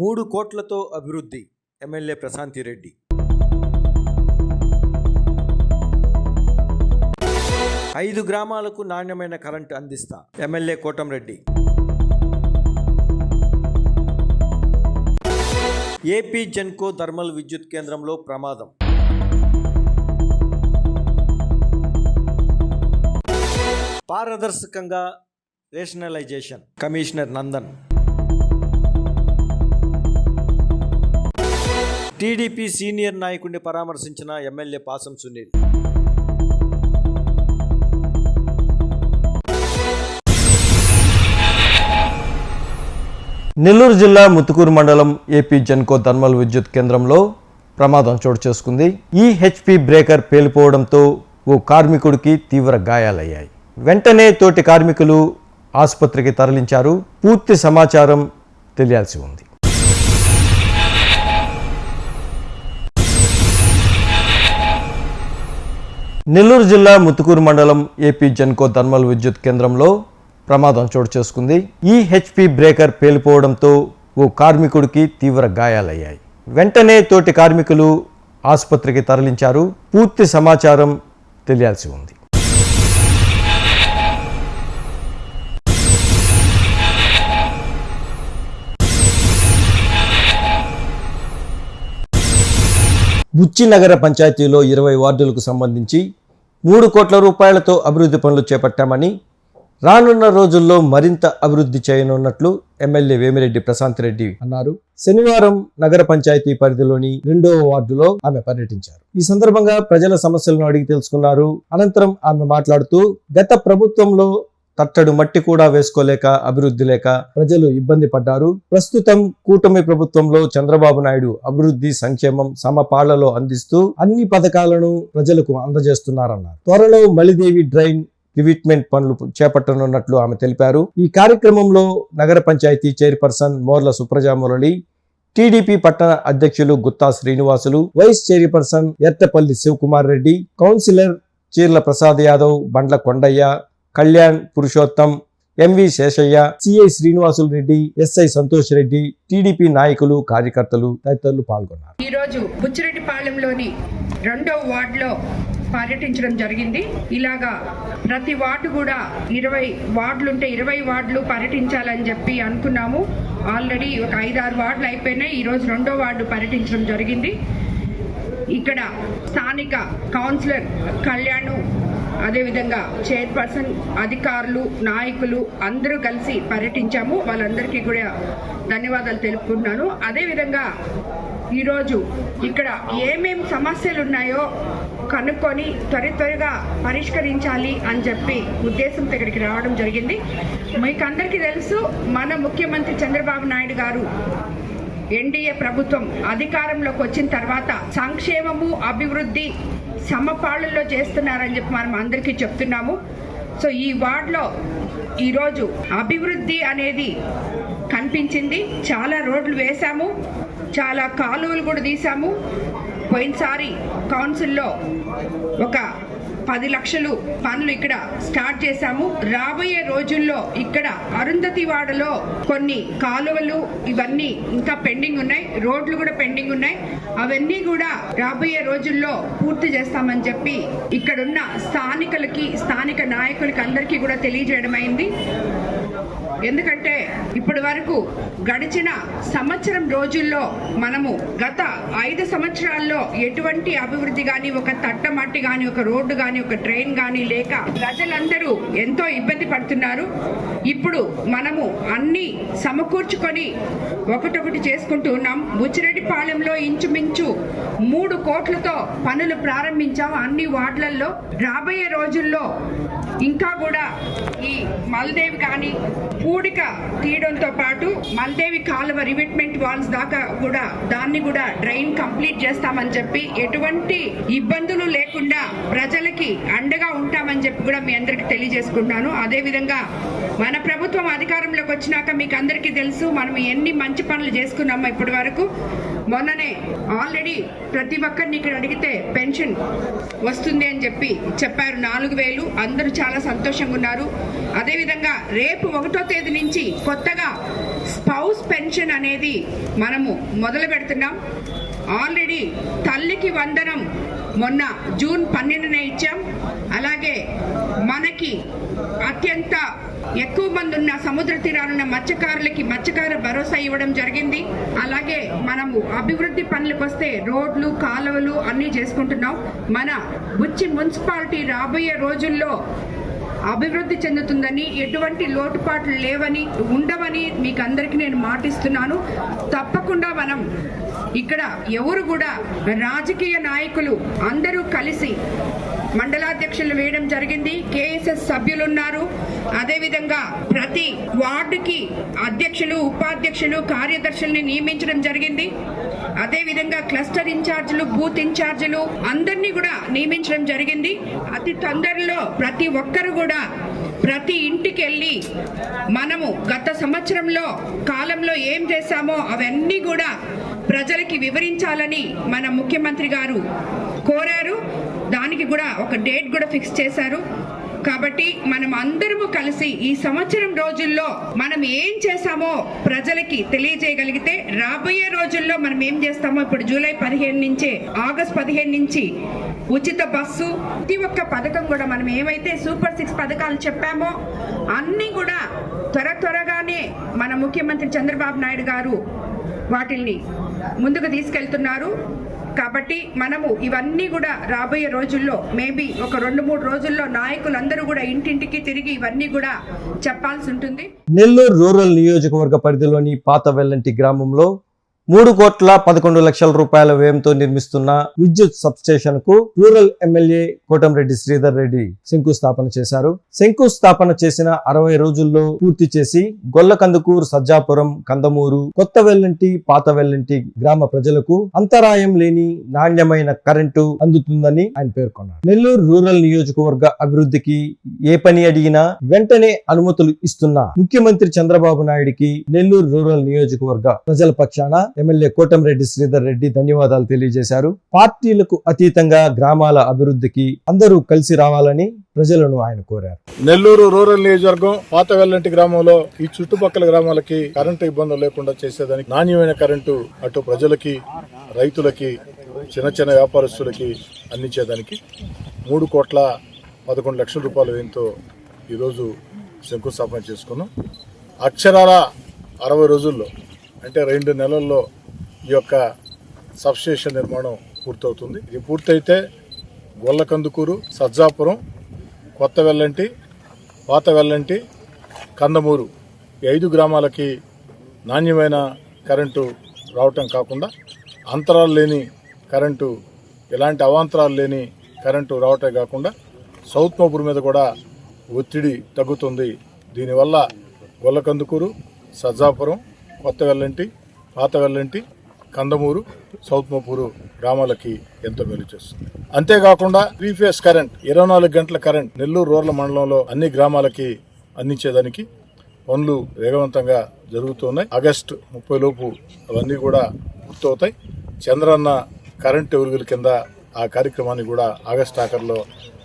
మూడు కోట్లతో అభివృద్ధి. ఎమ్మెల్యే ప్రశాంతి రెడ్డి. ఐదు గ్రామాలకు నాణ్యమైన కరెంటు అందిస్తా. MLA Kotamreddy AP Genco thermal విద్యుత్ కేంద్రంలో ప్రమాదం. పారదర్శకంగా rationalisation. Commissioner Nandan. TDP senior నాయకుడిని పరామర్శించిన ఎమ్మెల్యే పాసం సునీల్. నెల్లూరు జిల్లా ముత్తుకూరు మండలం ఏపీ జెన్కో థర్మల్ విద్యుత్ కేంద్రంలో ప్రమాదం చోటు చేసుకుంది. ఈ హెచ్పి బ్రేకర్ పేలిపోవడంతో ఓ కార్మికుడికి తీవ్ర గాయాలయ్యాయి. వెంటనే తోటి కార్మికులు ఆసుపత్రికి తరలించారు. పూర్తి సమాచారం తెలియాల్సి ఉంది. నెల్లూరు జిల్లా ముత్తుకూరు మండలం ఏపీ జెన్కో థర్మల్ విద్యుత్ కేంద్రంలో ప్రమాదం చోటు చేసుకుంది. ఈ హెచ్పి బ్రేకర్ పేలిపోవడంతో ఓ కార్మికుడికి తీవ్ర గాయాలయ్యాయి. వెంటనే తోటి కార్మికులు ఆసుపత్రికి తరలించారు. పూర్తి సమాచారం తెలియాల్సి ఉంది. బుచ్చి నగర పంచాయతీలో ఇరవై వార్డులకు సంబంధించి మూడు కోట్ల రూపాయలతో అభివృద్ధి పనులు చేపట్టామని రానున్న రోజుల్లో మరింత అభివృద్ధి చేయనున్నట్లు ఎమ్మెల్యే వేమిరెడ్డి ప్రశాంత్ రెడ్డి అన్నారు. శనివారం నగర పంచాయతీ పరిధిలోని రెండో వార్డులో ఆమె పర్యటించారు. ఈ సందర్భంగా ప్రజల సమస్యలను అడిగి తెలుసుకున్నారు. అనంతరం ఆమె మాట్లాడుతూ గత ప్రభుత్వంలో తట్టడు మట్టి కూడా వేసుకోలేక అభివృద్ధి లేక ప్రజలు ఇబ్బంది పడ్డారు. ప్రస్తుతం కూటమి ప్రభుత్వంలో చంద్రబాబు నాయుడు అభివృద్ధి సంక్షేమం సమపాళ్ళలో అందిస్తూ అన్ని పథకాలను ప్రజలకు అందజేస్తున్నారన్నారు. త్వరలో మలిదేవి డ్రైన్ రివిట్మెంట్ పనులు చేపట్టనున్నట్లు ఆమె తెలిపారు. ఈ కార్యక్రమంలో నగర పంచాయతీ చైర్పర్సన్ మోర్ల సుప్రజా మురళి టీడీపీ పట్టణ అధ్యక్షులు Gutta Srinivasulu vice chairperson Erthapalli Shivakumar Reddy councillor Cheerla Prasad Yadav Bandla Kondaiah Kalyan Purushottam MV Seshaiah CI Srinivasulu Reddy SI Santosh Reddy TDP నాయకులు కార్యకర్తలు తదితరులు పాల్గొన్నారు. ఈరోజు బుచ్చిరెడ్డిపాలెంలోని రెండో వార్డులో పర్యటించడం జరిగింది. ఇలాగా ప్రతి వార్డు కూడా ఇరవై వార్డులు ఉంటే ఇరవై వార్డులు పర్యటించాలని చెప్పి అనుకున్నాము. ఆల్రెడీ ఒక ఐదారు వార్డులు అయిపోయినాయి. ఈరోజు రెండో వార్డు పర్యటించడం జరిగింది. ఇక్కడ స్థానిక కౌన్సిలర్ కళ్యాణ్ అదేవిధంగా చైర్పర్సన్ అధికారులు నాయకులు అందరూ కలిసి పర్యటించాము. వాళ్ళందరికీ కూడా ధన్యవాదాలు తెలుపుకుంటున్నాను. అదేవిధంగా ఈరోజు ఇక్కడ ఏమేమి సమస్యలు ఉన్నాయో కనుక్కొని త్వర త్వరగా పరిష్కరించాలి అని చెప్పి ఉద్దేశంతో ఇక్కడికి రావడం జరిగింది. మీకు అందరికీ తెలుసు మన ముఖ్యమంత్రి చంద్రబాబు నాయుడు గారు ఎన్డీఏ ప్రభుత్వం అధికారంలోకి వచ్చిన తర్వాత సంక్షేమము అభివృద్ధి సమపాళ్ళల్లో చేస్తున్నారని చెప్పి మనం అందరికీ చెప్తున్నాము. సో ఈ వార్డులో ఈరోజు అభివృద్ధి అనేది కనిపించింది. చాలా రోడ్లు వేశాము. చాలా కాలువలు కూడా తీసాము పోయినసారి కౌన్సిల్లో ఒక పది లక్షలు పనులు ఇక్కడ స్టార్ట్ చేశాము. రాబోయే రోజుల్లో ఇక్కడ అరుంధతి వాడలో కొన్ని కాలువలు ఇవన్నీ ఇంకా పెండింగ్ ఉన్నాయి. రోడ్లు కూడా పెండింగ్ ఉన్నాయి. అవన్నీ కూడా రాబోయే రోజుల్లో పూర్తి చేస్తామని చెప్పి ఇక్కడున్న స్థానికులకి స్థానిక నాయకులకి అందరికీ కూడా తెలియజేయడం అయింది ఎందుకంటే ఇప్పటి వరకు గడిచిన సంవత్సరం రోజుల్లో మనము గత ఐదు సంవత్సరాల్లో ఎటువంటి అభివృద్ధి కానీ ఒక తట్టమట్టి కానీ ఒక రోడ్డు కానీ ఒక ట్రైన్ కానీ లేక ప్రజలందరూ ఎంతో ఇబ్బంది పడుతున్నారు. ఇప్పుడు మనము అన్ని సమకూర్చుకొని ఒకటొకటి చేసుకుంటూ ఉన్నాం. బుచ్చిరెడ్డిపాలెంలో ఇంచుమించు మూడు కోట్లతో పనులు ప్రారంభించాం. అన్ని వార్డులలో రాబోయే రోజుల్లో ఇంకా కూడా ఈ మల్దేవి కానీ పూడిక తీయడంతో పాటు మల్దేవి కాలువ రివిట్మెంట్ వాల్స్ దాకా కూడా దాన్ని కూడా డ్రైన్ కంప్లీట్ చేస్తామని చెప్పి ఎటువంటి ఇబ్బందులు లేకుండా ప్రజలకి అండగా ఉంటామని చెప్పి కూడా మీ అందరికి తెలియజేసుకుంటున్నాను. అదేవిధంగా మన ప్రభుత్వం అధికారంలోకి వచ్చినాక మీకు అందరికీ తెలుసు మనం ఎన్ని మంచి పనులు చేసుకున్నాము ఇప్పటి వరకు మొన్ననే ఆల్రెడీ ప్రతి ఒక్కరిని ఇక్కడ అడిగితే పెన్షన్ వస్తుంది అని చెప్పి చెప్పారు. నాలుగు వేలు. అందరూ చాలా సంతోషంగా ఉన్నారు. అదేవిధంగా రేపు ఒకటో తేదీ నుంచి కొత్తగా స్పౌస్ పెన్షన్ అనేది మనము మొదలు పెడుతున్నాం. ఆల్రెడీ తల్లికి వందనం మొన్న జూన్ పన్నెండున ఇచ్చాం. అలాగే మనకి అత్యంత ఎక్కువ మంది ఉన్న సముద్ర తీరాలున్న మత్స్యకారులకి మత్స్యకార భరోసా ఇవ్వడం జరిగింది. అలాగే మనము అభివృద్ధి పనులకు వస్తే రోడ్లు కాలువలు అన్నీ చేసుకుంటున్నాం. మన బుచ్చి మున్సిపాలిటీ రాబోయే రోజుల్లో అభివృద్ధి చెందుతుందని ఎటువంటి లోటుపాట్లు లేవని ఉండవని మీకు అందరికీ నేను మాటిస్తున్నాను. తప్పకుండా మనం ఇక్కడ ఎవరు కూడా రాజకీయ నాయకులు అందరూ కలిసి మండలాధ్యక్షులు వేయడం జరిగింది. కేఎస్ఎస్ సభ్యులు ఉన్నారు అదేవిధంగా ప్రతి వార్డుకి అధ్యక్షులు ఉపాధ్యక్షులు కార్యదర్శుల్ని నియమించడం జరిగింది. అదేవిధంగా క్లస్టర్ ఇన్ఛార్జీలు బూత్ ఇన్ఛార్జీలు అందరినీ కూడా నియమించడం జరిగింది. అతి తొందరలో ప్రతి ఒక్కరు కూడా ప్రతి ఇంటికి వెళ్ళి మనము గత సంవత్సరంలో కాలంలో ఏం చేశామో అవన్నీ కూడా ప్రజలకి వివరించాలని మన ముఖ్యమంత్రి గారు కోరారు. దానికి కూడా ఒక డేట్ కూడా ఫిక్స్ చేశారు. కాబట్టి మనం అందరము కలిసి ఈ సంవత్సరం రోజుల్లో మనం ఏం చేశామో ప్రజలకి తెలియజేయగలిగితే రాబోయే రోజుల్లో మనం ఏం చేస్తామో ఇప్పుడు జూలై పదిహేను నుంచే ఆగస్ట్ పదిహేను నుంచి ఉచిత బస్సు ప్రతి ఒక్క పథకం కూడా మనం ఏమైతే సూపర్ సిక్స్ పథకాలు చెప్పామో అన్నీ కూడా త్వర త్వరగానే మన ముఖ్యమంత్రి చంద్రబాబు నాయుడు గారు వాటిల్ని ముందుకు తీసుకెళ్తున్నారు. కాబట్టి మనము ఇవన్నీ కూడా రాబోయే రోజుల్లో మేబీ ఒక రెండు మూడు రోజుల్లో నాయకులందరూ కూడా ఇంటింటికి తిరిగి ఇవన్నీ కూడా చెప్పాల్సి ఉంటుంది. నెల్లూరు రూరల్ నియోజకవర్గ పరిధిలోని పాత వెల్లంటి గ్రామంలో మూడు కోట్ల పదకొండు లక్షల రూపాయల వ్యయంతో నిర్మిస్తున్న విద్యుత్ సబ్స్టేషన్కు రూరల్ ఎమ్మెల్యే కోటంరెడ్డి శ్రీధర్ రెడ్డి శంకుస్థాపన చేశారు. శంకుస్థాపన చేసిన అరవై రోజుల్లో పూర్తి చేసి గొల్లకందుకూరు సజ్జాపురం కందమూరు కొత్త వెల్లంటి పాత వెల్లంటి గ్రామ ప్రజలకు అంతరాయం లేని నాణ్యమైన కరెంటు అందుతుందని ఆయన పేర్కొన్నారు. నెల్లూరు రూరల్ నియోజకవర్గ అభివృద్ధికి ఏ పని అడిగినా వెంటనే అనుమతులు ఇస్తున్న ముఖ్యమంత్రి చంద్రబాబు నాయుడికి నెల్లూరు రూరల్ నియోజకవర్గ ప్రజల పక్షాన ఎమ్మెల్యే కోటంరెడ్డి శ్రీధర్ రెడ్డి ధన్యవాదాలు తెలియజేశారు. పార్టీలకు అతీతంగా గ్రామాల అభివృద్ధికి అందరూ కలిసి రావాలని ప్రజలను ఆయన కోరారు. నెల్లూరు రూరల్ నియోజకవర్గం పాత వెల్లంటి గ్రామంలో ఈ చుట్టుపక్కల గ్రామాలకి కరెంటు ఇబ్బందులు లేకుండా చేసేదానికి నాణ్యమైన కరెంటు అటు ప్రజలకి రైతులకి చిన్న చిన్న వ్యాపారస్తులకి అందించేదానికి మూడు కోట్ల పదకొండు లక్షల రూపాయల వ్యయంతో ఈరోజు శంకుస్థాపన చేసుకున్నాం. అక్షరాల అరవై రోజుల్లో అంటే రెండు నెలల్లో ఈ యొక్క సబ్స్టేషన్ నిర్మాణం పూర్తవుతుంది. ఇది పూర్తయితే గొల్లకందుకూరు సజ్జాపురం కొత్త వెల్లంటి పాత వెల్లంటి కందమూరు ఈ ఐదు గ్రామాలకి నాణ్యమైన కరెంటు రావటం కాకుండా అంతరాలు లేని కరెంటు ఎలాంటి అవాంతరాలు లేని కరెంటు రావటం కాకుండా సౌత్ మోపూర్ మీద కూడా ఒత్తిడి తగ్గుతుంది. దీనివల్ల గొల్లకందుకూరు సజ్జాపురం కొత్త వెల్లంటి పాత వెల్లంటి కందమూరు సౌత్ మోపూరు గ్రామాలకి ఎంతో మేలు చేస్తుంది. అంతేకాకుండా త్రీ ఫేస్ కరెంట్ ఇరవై నాలుగు గంటల కరెంట్ నెల్లూరు రూరల్ మండలంలో అన్ని గ్రామాలకి అందించేదానికి పనులు వేగవంతంగా జరుగుతున్నాయి ఆగస్టు ముప్పై లోపు అవన్నీ కూడా పూర్తవుతాయి. చంద్రన్న కరెంట్ ఎవరుగుల కింద ఆ కార్యక్రమాన్ని కూడా ఆగస్ట్ ఆఖరిలో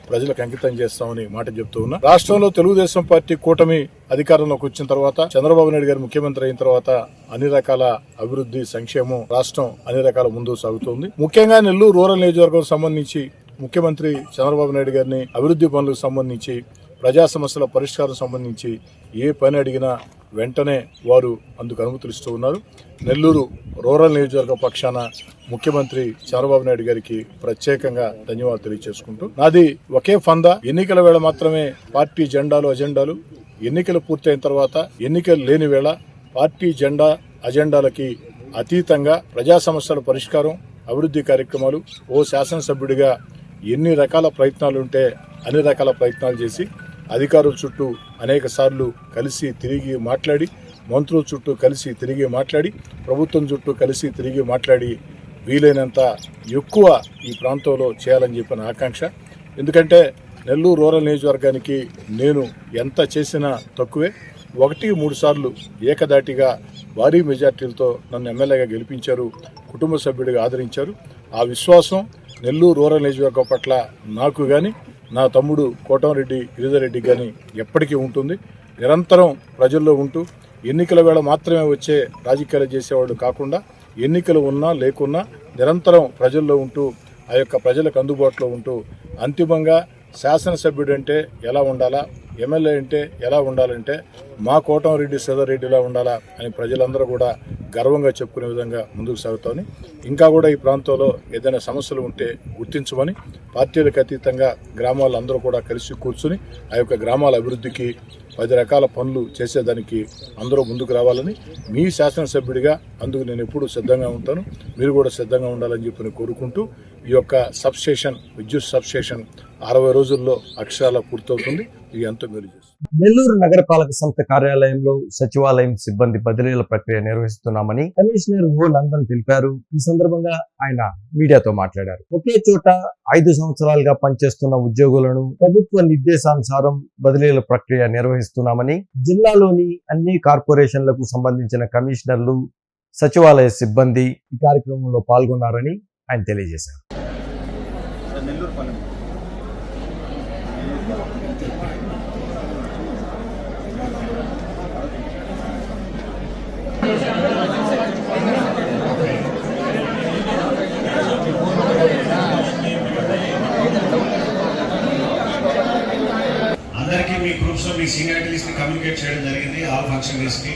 ప్రజలకు అంకితం చేస్తామని మాట చెప్తూ ఉన్నా. రాష్ట్రంలో తెలుగుదేశం పార్టీ కూటమి అధికారంలోకి వచ్చిన తర్వాత చంద్రబాబు నాయుడు గారు ముఖ్యమంత్రి అయిన తర్వాత అన్ని రకాల అభివృద్ధి సంక్షేమం రాష్ట్రం అన్ని రకాల ముందుకు సాగుతోంది. ముఖ్యంగా నెల్లూరు రూరల్ నియోజకవర్గం సంబంధించి ముఖ్యమంత్రి చంద్రబాబు నాయుడు గారిని అభివృద్ధి పనులకు సంబంధించి ప్రజా సమస్యల పరిష్కారం సంబంధించి ఏ పని అడిగినా వెంటనే వారు అందుకు అనుమతులు ఇస్తూ ఉన్నారు. నెల్లూరు రూరల్ నియోజకవర్గ పక్షాన ముఖ్యమంత్రి చంద్రబాబు నాయుడు గారికి ప్రత్యేకంగా ధన్యవాదాలు తెలియజేసుకుంటూ నాది ఒకే ఫందా. ఎన్నికల వేళ మాత్రమే పార్టీ జెండాలు అజెండాలు. ఎన్నికలు పూర్తయిన తర్వాత ఎన్నికలు లేని వేళ పార్టీ జెండా అజెండాలకి అతీతంగా ప్రజా సమస్యల పరిష్కారం అభివృద్ధి కార్యక్రమాలు ఓ శాసనసభ్యుడిగా ఎన్ని రకాల ప్రయత్నాలు ఉంటే అన్ని రకాల ప్రయత్నాలు చేసి అధికారుల చుట్టూ అనేక సార్లు కలిసి తిరిగి మాట్లాడి మంత్రుల చుట్టూ కలిసి తిరిగి మాట్లాడి ప్రభుత్వం చుట్టూ కలిసి తిరిగి మాట్లాడి వీలైనంత ఎక్కువ ఈ ప్రాంతంలో చేయాలని చెప్పిన ఆకాంక్ష. ఎందుకంటే నెల్లూరు రూరల్ నియోజకవర్గానికి నేను ఎంత చేసినా తక్కువే. ఒకటి మూడు సార్లు ఏకదాటిగా భారీ మెజార్టీలతో నన్ను ఎమ్మెల్యేగా గెలిపించారు కుటుంబ సభ్యుడిగా ఆదరించారు. ఆ విశ్వాసం నెల్లూరు రూరల్ నియోజకవర్గం పట్ల నాకు కానీ నా తమ్ముడు కోటంరెడ్డి గిరిధరెడ్డి కానీ ఎప్పటికీ ఉంటుంది. నిరంతరం ప్రజల్లో ఉంటూ ఎన్నికల వేళ మాత్రమే వచ్చే రాజకీయాలు చేసేవాడు కాకుండా ఎన్నికలు ఉన్నా లేకున్నా నిరంతరం ప్రజల్లో ఉంటూ ఆ యొక్క ప్రజలకు అందుబాటులో ఉంటూ అంతిమంగా శాసనసభ్యుడంటే ఎలా ఉండాలా? ఎమ్మెల్యే అంటే ఎలా ఉండాలంటే మా కోటంరెడ్డి రెడ్డిలా ఉండాలా అని ప్రజలందరూ కూడా గర్వంగా చెప్పుకునే విధంగా ముందుకు సాగుతామని ఇంకా కూడా ఈ ప్రాంతంలో ఏదైనా సమస్యలు ఉంటే గుర్తించమని పార్టీలకు అతీతంగా గ్రామాలందరూ కూడా కలిసి కూర్చుని ఆ యొక్క గ్రామాల అభివృద్ధికి పది రకాల పనులు చేసేదానికి అందరూ ముందుకు రావాలని మీ శాసనసభ్యుడిగా అందుకు నేను ఎప్పుడూ సిద్ధంగా ఉంటాను. మీరు కూడా సిద్ధంగా ఉండాలని చెప్పి కోరుకుంటూ ఈ యొక్క సబ్స్టేషన్ విద్యుత్ సబ్స్టేషన్ అరవై రోజుల్లో అక్షరాల పూర్తవుతుంది. ఇది ఎంతో మేలు నెల్లూరు నగరపాలక సంస్థ కార్యాలయంలో సచివాలయం సిబ్బంది బదిలీల ప్రక్రియ నిర్వహిస్తున్నామని కమిషనర్ ఓ నందన్ తెలిపారు. ఈ సందర్భంగా ఆయన మీడియాతో మాట్లాడారు. ఒకే చోట ఐదు సంవత్సరాలుగా పనిచేస్తున్న ఉద్యోగులను ప్రభుత్వ నిర్దేశానుసారం బదిలీల ప్రక్రియ నిర్వహిస్తున్నామని జిల్లాలోని అన్ని కార్పొరేషన్లకు సంబంధించిన కమిషనర్లు సచివాలయ సిబ్బంది ఈ కార్యక్రమంలో పాల్గొన్నారని ఆయన తెలియజేశారు. అందరికీ మీ గ్రూప్స్లో మీ సీనియారిటీస్ని కమ్యూనికేట్ చేయడం జరిగింది ఆల్ ఫంక్షనరీస్కి.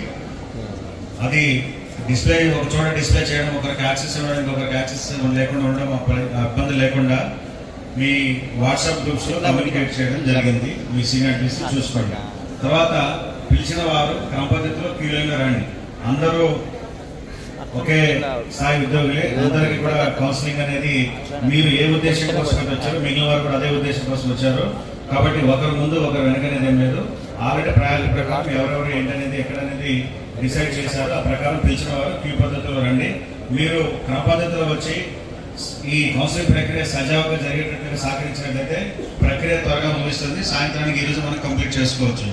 అది డిస్ప్లే ఒక చోట డిస్ప్లే చేయడం ఒకరికి యాక్సెస్ ఇవ్వడం ఇంకొకరికి యాక్సెస్ లేకుండా ఉండడం ఇబ్బంది లేకుండా మీ వాట్సాప్ గ్రూప్స్లో కమ్యూనికేట్ చేయడం జరిగింది. మీ సీనియారిటీస్ చూసుకోండి. తర్వాత పిలిచిన వారు క్రమపద్ధతిలో క్యూలైన రాండి రండి. అందరూ ఒకే స్థాయి ఉద్యోగులే. అందరికి కూడా కౌన్సిలింగ్ అనేది మీరు ఏ ఉద్దేశం కోసం వచ్చారు వచ్చారో మిగిలిన వారు కూడా అదే ఉద్దేశం కోసం వచ్చారు. కాబట్టి ఒకరు ముందు ఒకరు వెనక అనేది ఏం లేదు. ఆల్రెడీ ప్రయాణ ప్రకారం ఎవరెవరు ఏంటనేది ఎక్కడనేది డిసైడ్ చేశారు. ఆ ప్రకారం పిలిచిన వారు క్యూ పద్ధతిలో రండి. మీరు క్రమ పద్ధతిలో వచ్చి ఈ కౌన్సిలింగ్ ప్రక్రియ సజావుగా జరిగేటట్టుగా సహకరించినట్లయితే ప్రక్రియ త్వరగా ముగిస్తుంది. సాయంత్రానికి ఈరోజు మనం కంప్లీట్ చేసుకోవచ్చు.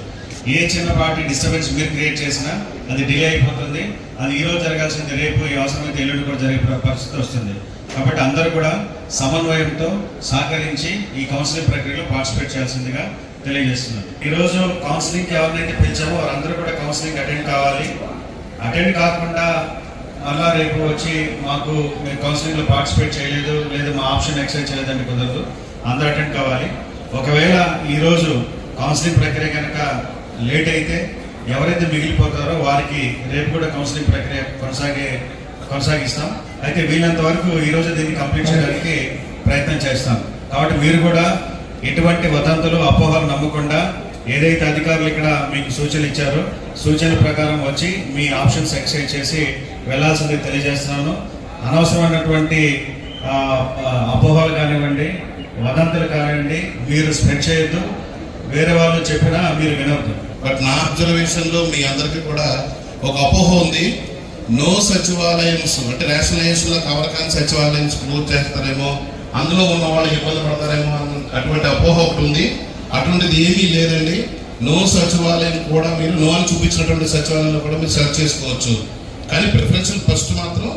ఏ చిన్నపాటి డిస్టర్బెన్స్ మీరు క్రియేట్ చేసినా అది డిలే అయిపోతుంది. అది ఈరోజు జరగాల్సింది రేపు ఈ అవసరమైతే ఎల్లుండి కూడా జరిగే పరిస్థితి వస్తుంది. కాబట్టి అందరూ కూడా సమన్వయంతో సహకరించి ఈ కౌన్సిలింగ్ ప్రక్రియలో పార్టిసిపేట్ చేయాల్సిందిగా తెలియజేస్తున్నారు. ఈరోజు కౌన్సిలింగ్ ఎవరినైతే పిలిచామో వారందరూ కూడా కౌన్సిలింగ్ అటెండ్ కావాలి. అటెండ్ కాకుండా మళ్ళా రేపు వచ్చి మాకు మీరు కౌన్సిలింగ్లో పార్టిసిపేట్ చేయలేదు లేదా మా ఆప్షన్ ఎక్సైజ్ చేయలేదని కుదరదు. అందరూ అటెండ్ కావాలి. ఒకవేళ ఈరోజు కౌన్సిలింగ్ ప్రక్రియ కనుక లేట్ అయితే ఎవరైతే మిగిలిపోతారో వారికి రేపు కూడా కౌన్సిలింగ్ ప్రక్రియ కొనసాగే కొనసాగిస్తాం. అయితే వీలంత వరకు ఈ రోజు దీన్ని కంప్లీట్ చేయడానికి ప్రయత్నం చేస్తాం. కాబట్టి మీరు కూడా ఎటువంటి వదంతులు అపోహలు నమ్మకుండా ఏదైతే అధికారులు ఇక్కడ మీకు సూచనలు ఇచ్చారో సూచన ప్రకారం వచ్చి మీ ఆప్షన్స్ ఎక్సైజ్ చేసి వెళ్ళాల్సింది తెలియజేస్తున్నాను. అనవసరమైనటువంటి అపోహలు కానివ్వండి వదంతులు కానివ్వండి మీరు స్ప్రెడ్ చేయొద్దు. వేరే వాళ్ళు చెప్పినా మీరు వినవద్దు బట్ నా అబ్జర్వేషన్లో మీ అందరికీ కూడా ఒక అపోహ ఉంది. నో సచివాలయం అంటే నేషనలైజేషన్లో కవర్ కాని సచివాలయం క్లోజ్ చేస్తారేమో అందులో ఉన్న వాళ్ళు ఇబ్బంది పడతారేమో అటువంటి అపోహ ఒకటి ఉంది. అటువంటిది ఏమీ లేదండి. నో సచివాలయం కూడా మీరు నో అని చూపించినటువంటి సచివాలయంలో కూడా మీరు సెలెక్ట్ చేసుకోవచ్చు. కానీ ప్రిఫరెన్షియల్ ఫస్ట్ మాత్రం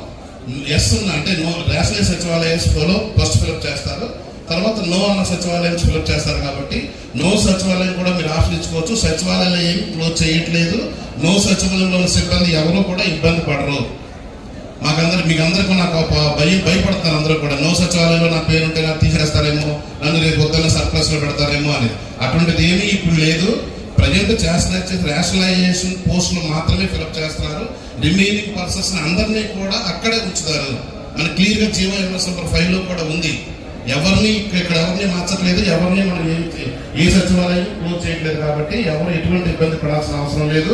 ఎస్ ఉన్న అంటే నో సచివాలయం సచివాలయంలో ఫస్ట్ ఫిలప్ చేస్తారు. తర్వాత నో అన్న సచివాలయం ఫిలప్ చేస్తారు కాబట్టి నో సచివాలయం కూడా మీరు ఆఫర్ ఇచ్చుకోవచ్చు సచివాలయం ఏమి క్లోజ్ చేయట్లేదు. నో సచివాలయంలో ఉన్న సిబ్బంది ఎవరు కూడా ఇబ్బంది పడరు. మాకందరు మీకు అందరికీ నాకు ఒక భయం భయపడతారు అందరూ కూడా. నో సచివాలయంలో నా పేరు ఉంటే నాకు తీసేస్తారేమో నన్ను రేపు పొద్దున్న సర్ప్లస్లో పెడతారేమో అని అటువంటిది ఏమీ ఇప్పుడు లేదు. ప్రజెంట్ చేస్తున్న రేషనలైజేషన్ పోస్టులు మాత్రమే ఫిలప్ చేస్తున్నారు. రిమైనింగ్ పర్సన్స్ అందరినీ కూడా అక్కడే ఉంచుతారు. మన క్లియర్గా జీవో ఎంఎస్ నెంబర్ ఫైవ్లో కూడా ఉంది. ఎవరిని ఇక్కడ ఎవరిని మార్చట్లేదు ఎవరిని మనం ఏ ఏ సచివాలయం క్లోజ్ చేయట్లేదు కాబట్టి ఎవరు ఎటువంటి ఇబ్బంది పడాల్సిన అవసరం లేదు.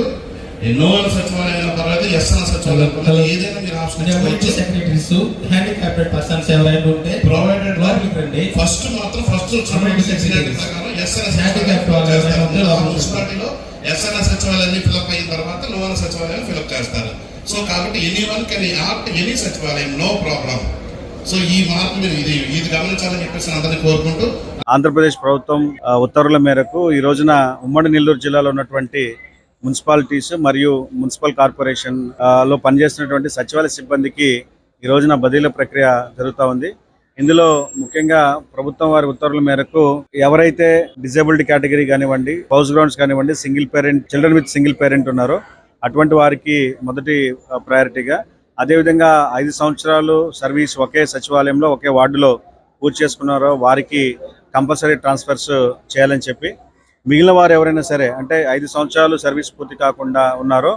ఎన్నో సచివాలయం పర్వాలేదు ఎస్ అన్న సచివాలయం పర్వాలేదు. ఏదైనా మీరు ఆప్షన్ ఇచ్చుకోవచ్చు. సెక్రటరీస్ హ్యాండిక్యాప్టెడ్ పర్సన్స్ ఎవరైనా ఉంటే ప్రొవైడెడ్ వారికి రండి ఫస్ట్ మాత్రం ఫస్ట్ ఎవరైనా ఉంటే లోపలికి మున్సిపాలిటీలో ఎస్ఎన్ఎస్ సచివాలయాన్ని ఫిల్అప్ అయిన తర్వాత నోవన సచివాలయం ఫిల్అప్ చేస్తారు. సో కాబట్టి anyone can opt any sachivalayam no problem so ఈ మార్పు మీరు ఇది ఇది గమనించాలని చెప్పేసి అందరినీ కోరుకుంటూ ఆంధ్రప్రదేశ్ ప్రభుత్వం ఉత్తర్వుల మేరకు ఈ రోజున ఉమ్మడి నెల్లూరు జిల్లాలో ఉన్నటువంటి మున్సిపాలిటీస్ మరియు మున్సిపల్ కార్పొరేషన్లో పనిచేస్తున్నటువంటి సచివాలయ సిబ్బందికి ఈ రోజున బదిలీల ప్రక్రియ జరుగుతూ ఉంది. ఇందులో ముఖ్యంగా ప్రభుత్వం వారి ఉత్తర్వుల మేరకు ఎవరైతే డిజేబుల్డ్ కేటగిరీ కానివ్వండి హౌస్ గ్రౌండ్స్ కానివ్వండి single parent children with single parent ఉన్నారో అటువంటి వారికి మొదటి ప్రయారిటీగా. అదేవిధంగా ఐదు సంవత్సరాలు సర్వీస్ ఒకే సచివాలయంలో ఒకే వార్డులో పూర్తి చేసుకున్నారో వారికి కంపల్సరీ ట్రాన్స్ఫర్స్ చేయాలని చెప్పి మిగిలిన వారు ఎవరైనా సరే అంటే ఐదు సంవత్సరాలు సర్వీస్ పూర్తి కాకుండా ఉన్నారో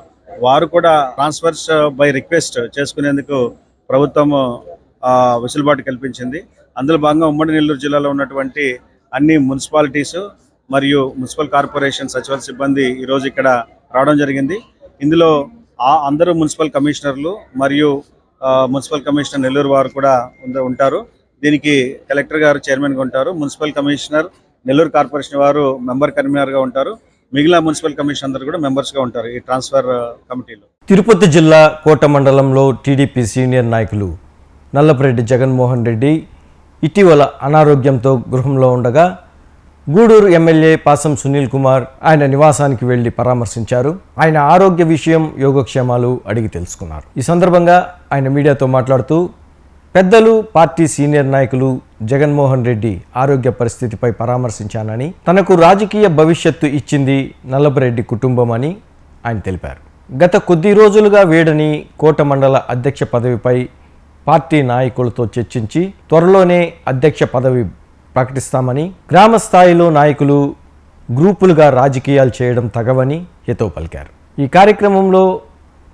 వారు కూడా ట్రాన్స్ఫర్స్ బై రిక్వెస్ట్ చేసుకునేందుకు ప్రభుత్వం వెసులుబాటు కల్పించింది. అందులో భాగంగా ఉమ్మడి నెల్లూరు జిల్లాలో ఉన్నటువంటి అన్ని మున్సిపాలిటీస్ మరియు మున్సిపల్ కార్పొరేషన్ సచివాలయ సిబ్బంది ఈరోజు ఇక్కడ రావడం జరిగింది. ఇందులో ఆ అందరూ మున్సిపల్ కమిషనర్లు మరియు మున్సిపల్ కమిషనర్ నెల్లూరు వారు కూడా ఉంటారు. దీనికి కలెక్టర్ గారు చైర్మన్గా ఉంటారు. మున్సిపల్ కమిషనర్ నెల్లూరు కార్పొరేషన్ వారు మెంబర్ కన్వీనర్గా ఉంటారు. మిగిలిన మున్సిపల్ కమిషన్ అందరు కూడా మెంబర్స్గా ఉంటారు ఈ ట్రాన్స్ఫర్ కమిటీలో. తిరుపతి జిల్లా కోట మండలంలో టీడీపీ సీనియర్ నాయకులు నల్లపరెడ్డి జగన్మోహన్ రెడ్డి ఇటీవల అనారోగ్యంతో గృహంలో ఉండగా గూడూరు ఎమ్మెల్యే పాసం సునీల్ కుమార్ ఆయన నివాసానికి వెళ్ళి పరామర్శించారు. ఆయన ఆరోగ్య విషయం యోగక్షేమాలు అడిగి తెలుసుకున్నారు. ఈ సందర్భంగా ఆయన మీడియాతో మాట్లాడుతూ పెద్దలు పార్టీ సీనియర్ నాయకులు జగన్మోహన్ రెడ్డి ఆరోగ్య పరిస్థితిపై పరామర్శించానని తనకు రాజకీయ భవిష్యత్తు ఇచ్చింది నల్లబరెడ్డి కుటుంబం అని ఆయన తెలిపారు. గత కొద్ది రోజులుగా వేడని కోట మండల అధ్యక్ష పదవిపై పార్టీ నాయకులతో చర్చించి త్వరలోనే అధ్యక్ష పదవి ప్రకటిస్తామని గ్రామ స్థాయిలో నాయకులు గ్రూపులుగా రాజకీయాలు చేయడం తగవని హితవు పలికారు. ఈ కార్యక్రమంలో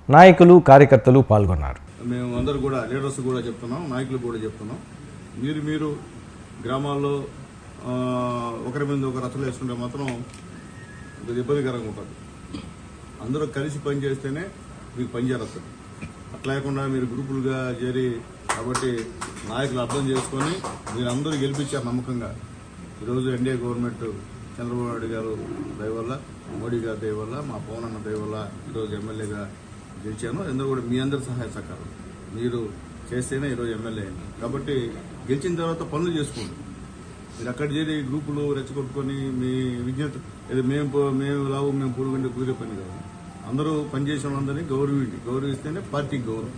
నాయకులు కార్యకర్తలు పాల్గొన్నారు. మేము అందరూ కూడా లీడర్స్ కూడా చెప్తున్నాం నాయకులు కూడా చెప్తున్నాం. మీరు మీరు గ్రామాల్లో ఒకరి మీద ఒకరు రచనలు వేసుకుంటే మాత్రం కొద్దిగా ఇబ్బందికరంగా ఉంటుంది. అందరూ కలిసి పనిచేస్తేనే మీకు పని అట్లా లేకుండా మీరు గ్రూపులుగా చేరి కాబట్టి నాయకులు అర్థం చేసుకొని మీరు అందరూ గెలిపించారు నమ్మకంగా. ఈరోజు ఎన్డీఏ గవర్నమెంట్ చంద్రబాబు నాయుడు గారు దయవల్ల మోడీ గారి దయవల్ల మా పవన్ అన్న దయవల్ల ఈరోజు ఎమ్మెల్యేగా గెలిచాను అందరూ కూడా మీ అందరి సహాయ సహకారం మీరు చేస్తేనే ఈరోజు ఎమ్మెల్యే అయింది కాబట్టి గెలిచిన తర్వాత పనులు చేసుకోండి. మీరు అక్కడ చేరి గ్రూపులు రెచ్చగొట్టుకొని మీ విజ్ఞత మేము మేము లావు మేము పురుగుంటే కుదిరే పని కాదు. అందరూ పనిచేసిన వాళ్ళందరినీ గౌరవించి గౌరవిస్తేనే పార్టీకి గౌరవం.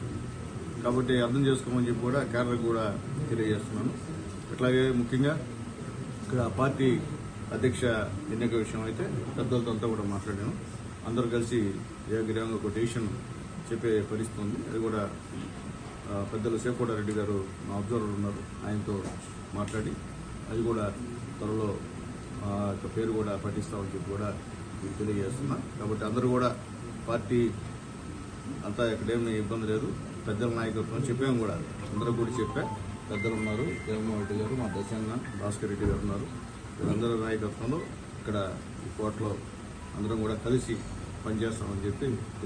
కాబట్టి అర్థం చేసుకోమని చెప్పి కూడా కేరళకు కూడా తెలియజేస్తున్నాను. అట్లాగే ముఖ్యంగా ఇక్కడ పార్టీ అధ్యక్ష ఎన్నిక విషయం అయితే పెద్దలతో అంతా కూడా మాట్లాడాను అందరూ కలిసి ఏకగ్రీవంగా ఒక డెసిషన్ చెప్పే పరిస్థితి ఉంది. అది కూడా పెద్దలు శేకోట రెడ్డి గారు నా అబ్జర్వర్ ఉన్నారు ఆయనతో మాట్లాడి అది కూడా త్వరలో ఆ యొక్క పేరు కూడా పఠిస్తామని చెప్పి కూడా మీకు తెలియజేస్తున్నా. కాబట్టి అందరూ కూడా పార్టీ అంతా ఇక్కడేమీ ఇబ్బంది లేదు. పెద్దల నాయకత్వం చెప్పాము కూడా. అందరూ కూడా చెప్పా. పెద్దలు ఉన్నారు జగన్మోహన్ రెడ్డి గారు మా దశన్న భాస్కర్ రెడ్డి గారు ఉన్నారు. వీళ్ళందరూ నాయకత్వంలో ఇక్కడ ఈ కోటలో అందరం కూడా కలిసి పనిచేస్తామని చెప్పి